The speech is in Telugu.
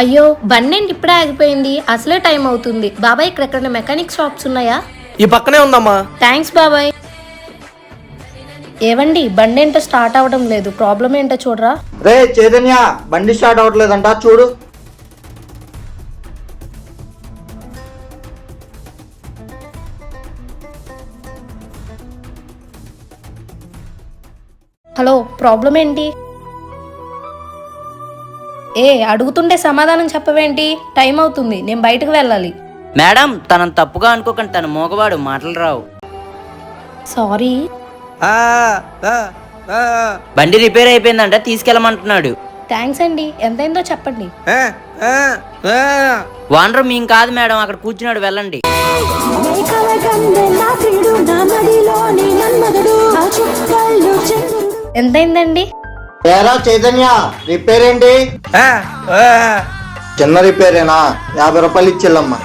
అయ్యో బండి ఏంటి ఇప్పుడే ఆగిపోయింది? అసలే టైం అవుతుంది. బాబాయ్ ఇక్కడ ఎక్కడ మెకానిక్ షాప్స్ ఉన్నాయా? ఈ పక్కనే ఉందమ్మా. థ్యాంక్స్ బాబాయ్. ఏవండి బండి ఏంటో స్టార్ట్ అవ్వడం లేదు. ప్రాబ్లం ఏంటో చూడరా? రే చైతన్య బండి స్టార్ట్ అవ్వట్లేదంట చూడు. హలో ప్రాబ్లం ఏంటి? ఏ అడుగుతుంటే సమాధానం చెప్పవేంటి? టైం అవుతుంది. నేను బయటకు వెళ్ళాలి. మేడం తనను తప్పుగా అనుకోకండి. తన మోగవాడు. మాటలు రావు. సారీ. ఆ, ఆ, ఆ, బండి రిపేర్ అయిపోయిందంట. తీసుకెళ్ళమంటున్నాడు. థ్యాంక్స్ అండి. ఎంతైందో చెప్పండి. ఆ, ఆ, ఆ. వానరు మేము కాదు మేడం. అక్కడ కూర్చున్నాడు. వెళ్ళండి. ఎంతైందండి? ఏరా చైతన్య రిపేర్ ఏంటి. చిన్న రిపేరేనా యాభై రూపాయలు ఇచ్చిల్లమ్మా